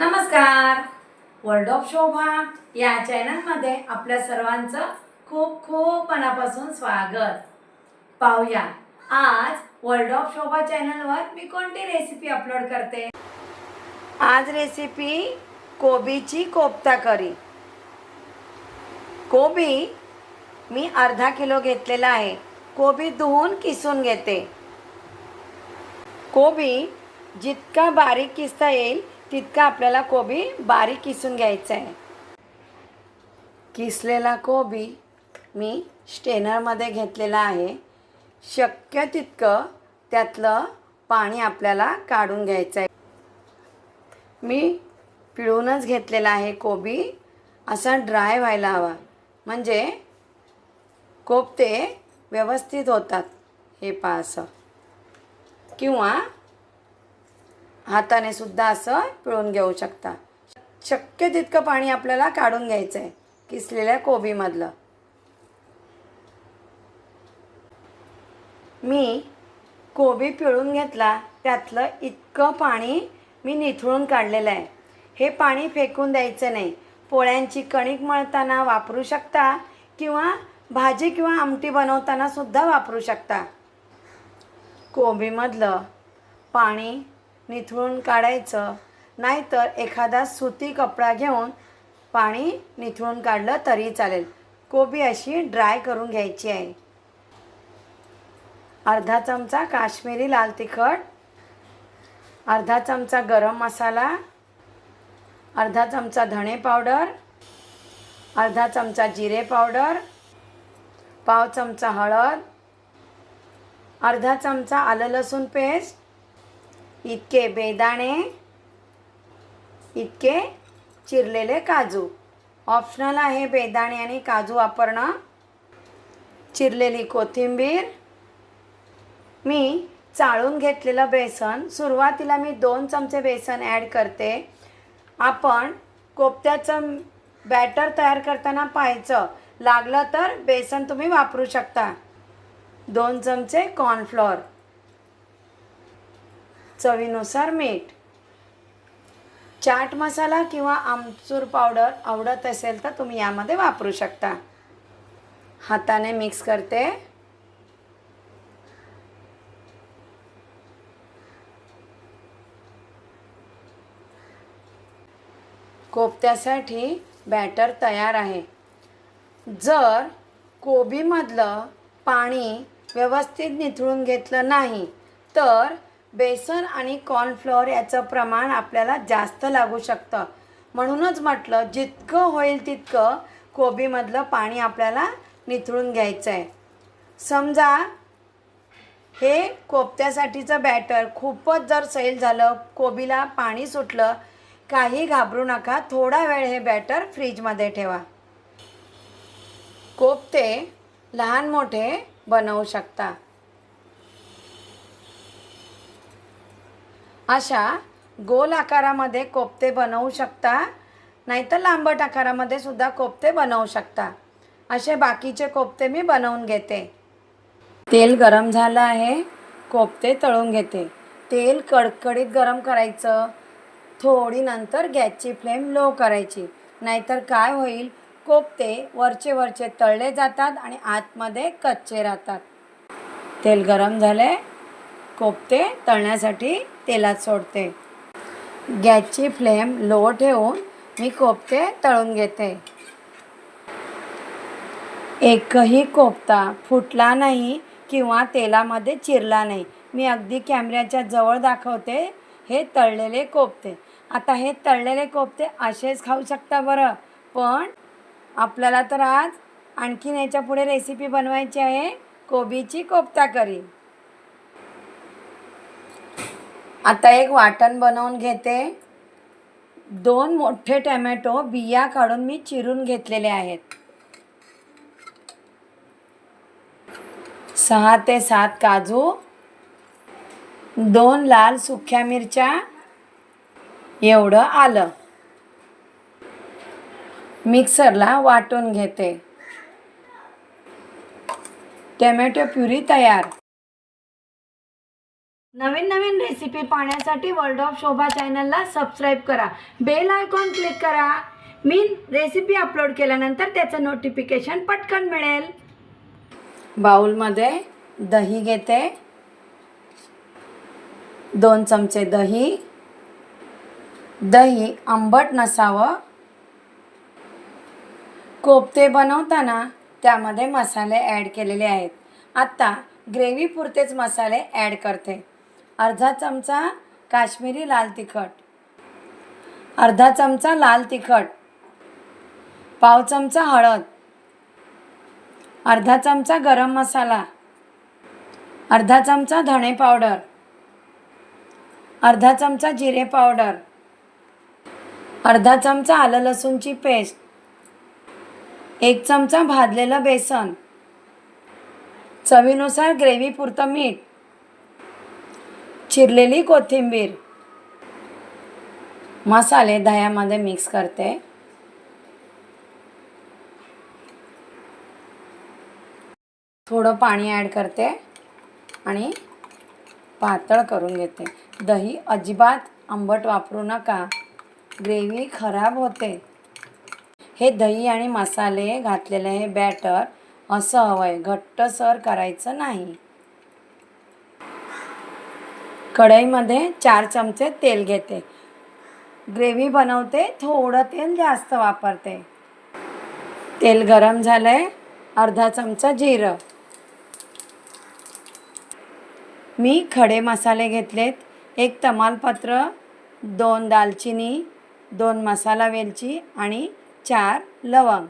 नमस्कार. World of शोभा या चॅनलमध्ये आपल्या सर्वांचं खूप खूप मनापासून स्वागत. पाहूया. आज वर्ल्ड ऑफ शोभा चॅनलवर मी कोणती रेसिपी अपलोड करते? आज रेसिपी कोबीची कोफ्ता करी. कोबी मी अर्धा किलो घेतलेला आहे. कोबी धुवून किसून घेते. कोबी जितका बारीक किसता येईल तितका आपल्याला कोबी बारीक किसून घ्यायचा आहे. किसलेला कोबी मी स्टेनरमध्ये घेतलेला आहे. शक्य तितकं त्यातलं पाणी आपल्याला काढून घ्यायचं आहे. मी पिळूनच घेतलेला आहे कोबी. असा ड्राय व्हायला हवा. म्हणजे कोपते व्यवस्थित होतात. हे पा असं. किंवा हाताने सुद्धा असं पिळून घेऊ शकता. शक्य तितकं पाणी आपल्याला काढून घ्यायचं आहे किसलेल्या कोबीमधलं. मी कोबी पिळून घेतला त्यातलं इतकं पाणी मी निथळून काढलेलं आहे. हे पाणी फेकून द्यायचं नाही. पोळ्यांची कणिक मळताना वापरू शकता किंवा भाजी किंवा आमटी बनवताना सुद्धा वापरू शकता. कोबीमधलं पाणी निथळून काढायचं. नाहीतर एखादा सुती कपडा घेऊन पाणी निथळून काढलं तरी चालेल. कोबी अशी ड्राय करून घ्यायची आहे. अर्धा चमचा काश्मीरी लाल तिखट अर्धा चमचा गरम मसाला अर्धा चमचा धणे पावडर अर्धा चमचा जिरे पावडर पाव चमचा हळद अर्धा चमचा आलं लसूण पेस्ट इतके बेदाणे इतके चिरलेले काजू. ऑप्शनल आहे बेदाणे आणि काजू वापरणं. चिरलेली कोथिंबीर. मी चाळून घेतलेलं बेसन सुरुवातीला मी दोन चमचे बेसन ॲड करते. आपण कोफ्त्याचं बॅटर तयार करताना पाहायचं. लागलं तर बेसन तुम्ही वापरू शकता. दोन चमचे कॉर्नफ्लॉर चवीनुसार मीठ. चाट मसाला किंवा आमचूर पावडर आवडत असेल तर तुम्ही यामध्ये वापरू शकता. हाताने मिक्स करते. कोफ्त्यासाठी बॅटर तयार आहे. जर कोबीमधलं पाणी व्यवस्थित निथळून घेतलं नाही तर बेसन आणि कॉर्नफ्लॉवर याचं प्रमाण आपल्याला जास्त लागू शकतं. म्हणूनच म्हटलं जितकं होईल तितकं कोबीमधलं पाणी आपल्याला निथळून घ्यायचं आहे समजा हे कोफ्त्यासाठीचं बॅटर खूपच जर सैल झालं कोबीला पाणी सुटलं काही घाबरू नका थोडा वेळ हे बॅटर फ्रीजमध्ये ठेवा. कोफ्ते लहान मोठे बनवू शकता. अशा गोल आकारामध्ये कोफ्ते बनवू शकता. नाहीतर लांबट आकारामध्ये सुद्धा कोफ्ते बनवू शकता. असे बाकीचे कोफ्ते मी बनवून घेते. तेल गरम झालं आहे. कोफ्ते तळून घेते. तेल कडकडीत गरम करायचं. थोडी नंतर गॅसची फ्लेम लो करायची. नाहीतर काय होईल? कोफ्ते वरचे वरचे तळले जातात आणि आतमध्ये कच्चे राहतात. तेल गरम झाले कोफ्ते तळण्यासाठी तेलात सोडते. गॅसची फ्लेम लो ठेवून मी कोफ्ते तळून घेते. एकही कोफ्ता फुटला नाही किंवा तेलामध्ये चिरला नाही. मी अगदी कॅमेऱ्याच्या जवळ दाखवते हे तळलेले कोपते. आता हे तळलेले कोफ्ते असेच खाऊ शकता बरं पण आपल्याला तर आज आणखीन याच्यापुढे रेसिपी बनवायची आहे कोबीची कोफ्ता करी. आता एक वाटण बनवून घेते. दोन मोठे टॅमॅटो बिया काढून मी चिरून घेतलेले आहेत. सहा ते सात काजू दोन लाल सुख्या मिरच्या एवढं आलं. मिक्सरला वाटून घेते. टमॅटो प्युरी तयार. नवीन नवीन रेसिपी पाहण्यासाठी वर्ल्ड ऑफ शोभा चॅनलला सबस्क्राईब करा. बेल आयकॉन क्लिक करा. मी रेसिपी अपलोड केल्यानंतर त्याचं नोटिफिकेशन पटकन मिळेल. बाउलमध्ये दही घेते. दोन चमचे दही. दही आंबट नसावं. कोफ्ते बनवताना त्यामध्ये मसाले ॲड केलेले आहेत. आत्ता ग्रेव्हीपुरतेच मसाले ॲड करते. अर्धा चमचा काश्मीरी लाल तिखट अर्धा चमचा लाल तिखट पाव चमचा हळद अर्धा चमचा गरम मसाला अर्धा चमचा धणे पावडर अर्धा चमचा जिरे पावडर अर्धा चमचा आलं लसूणची पेस्ट एक चमचा भाजलेलं बेसन चवीनुसार ग्रेव्ही पुरतं मीठ चिरलेली कोथिंबीर. मसाले दह्यामध्ये मिक्स करते. थोडं पाणी ॲड करते आणि पातळ करून घेते. दही अजिबात आंबट वापरू नका. ग्रेव्ही खराब होते. हे दही आणि मसाले घातलेले हे बॅटर असं हवं आहे घट्टसर करायचं नाही. कढईमध्ये चार चमचे तेल घेते. ग्रेव्ही बनवते थोडं तेल जास्त वापरते. तेल गरम झालं आहे अर्धा चमचा जिरं. मी खडे मसाले घेतलेत. एक तमालपत्र दोन दालचिनी दोन मसाला वेलची आणि चार लवंग.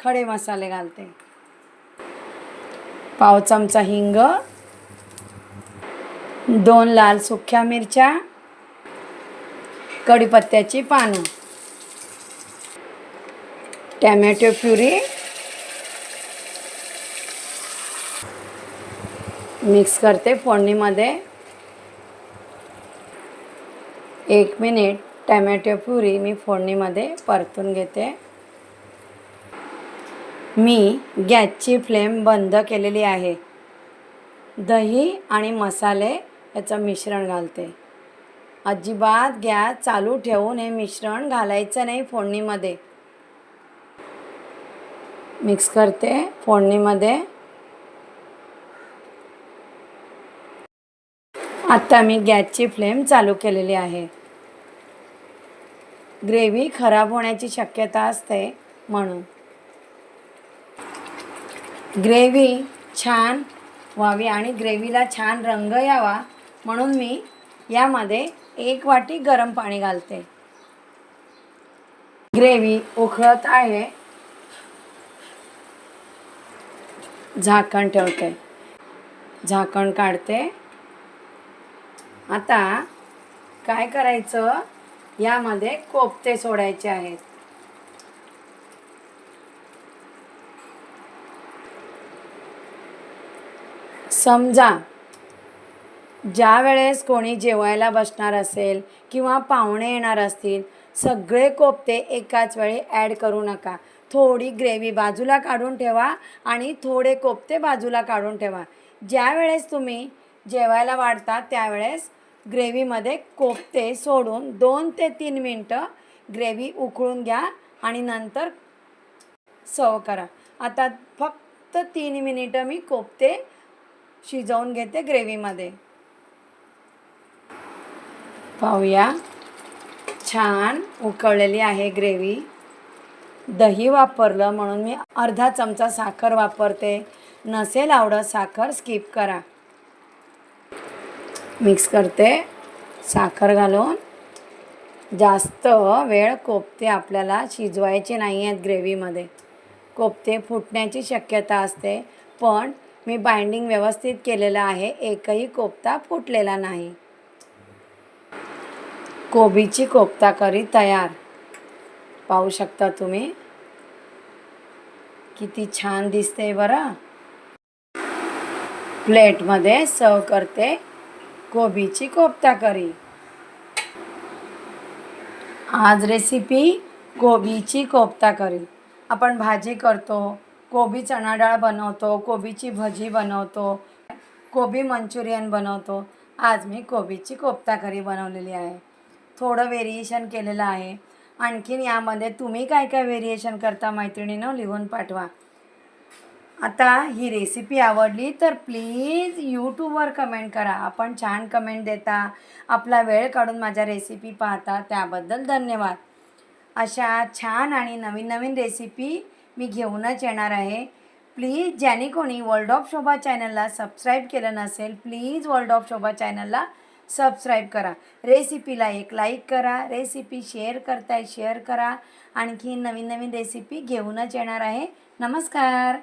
खडे मसाले घालते. पाव चमचा हिंग दोन लाल सुख्या मिरच्या कढीपत्त्याची पानं टॅमॅटो प्युरी मिक्स करते फोडणीमध्ये. एक मिनिट टॅमॅटो प्युरी मी फोडणीमध्ये परतून घेते. मी गॅसची फ्लेम बंद केलेली आहे. दही आणि मसाले याचं मिश्रण घालते. अजिबात गॅस चालू ठेवून हे मिश्रण घालायचं नाही फोडणीमध्ये. मिक्स करते फोडणीमध्ये. आत्ता मी गॅसची फ्लेम चालू केलेली आहे. ग्रेव्ही खराब होण्याची शक्यता असते म्हणून. ग्रेव्ही छान व्हावी आणि ग्रेव्हीला छान रंग यावा म्हणून मी यामध्ये एक वाटी गरम पाणी घालते. ग्रेव्ही उकळत आहे. झाकण ठेवते. झाकण काढते. आता काय करायचं? यामध्ये कोफ्ते सोडायचे आहेत. समजा ज्या वेळेस कोणी जेवायला बसणार असेल किंवा पाहुणे येणार असतील सगळे कोफ्ते एकाच वेळी ॲड करू नका. थोडी ग्रेव्ही बाजूला काढून ठेवा आणि थोडे कोफ्ते बाजूला काढून ठेवा. ज्या वेळेस तुम्ही जेवायला वाढता त्यावेळेस ग्रेव्हीमध्ये कोफ्ते सोडून दोन ते तीन मिनटं ग्रेव्ही उकळून घ्या आणि नंतर सर्व करा. आता फक्त तीन मिनिटं मी कोफ्ते शिजवून घेते ग्रेव्हीमध्ये पाहूया. छान उकळलेली आहे ग्रेव्ही. दही वापरलं म्हणून मी अर्धा चमचा साखर वापरते. नसेल आवडत साखर स्किप करा. मिक्स करते. साखर घालून. जास्त वेळ कोफ्ते आपल्याला शिजवायचे नाही आहेत ग्रेव्हीमध्ये. कोफ्ते फुटण्याची शक्यता असते पण मी बाइंडिंग व्यवस्थित केलेलं आहे. एकही कोफ्ता फुटलेला नाही. कोबीची कोफ्ता करी तयार. पाहू शकता तुम्ही. किती छान दिसते बरं. प्लेटमध्ये सर्व करते कोबीची कोफ्ता करी. आज रेसिपी कोबीची कोफ्ता करी. आपण भाजी करतो कोबी चणा डाळ बनवतो कोबीची भजी बनवतो कोबी मंचुरियन बनवतो. आज मी कोबीची कोफ्ता करी बनवलेली आहे. थोडं व्हेरिएशन केलेलं आहे. आणखीन यामध्ये तुम्ही काय काय व्हेरिएशन करता मैत्रिणीनं लिहून पाठवा. आता ही रेसिपी आवडली तर प्लीज यूट्यूबवर कमेंट करा. आपण छान कमेंट देता. आपला वेळ काढून माझ्या रेसिपी पाहता. त्याबद्दल धन्यवाद. अशा छान आणि नवीन नवीन रेसिपी मी घेऊनच येणार आहे. प्लीज ज्याने कोणी वर्ल्ड ऑफ शोभा चॅनलला सबस्क्राईब केलं नसेल प्लीज वर्ल्ड ऑफ शोभा चॅनलला सबस्क्राईब करा. रेसिपीला एक लाईक करा. रेसिपी शेअर करताय शेअर करा. आणखी नवीन नवीन रेसिपी घेऊनच येणार आहे. नमस्कार!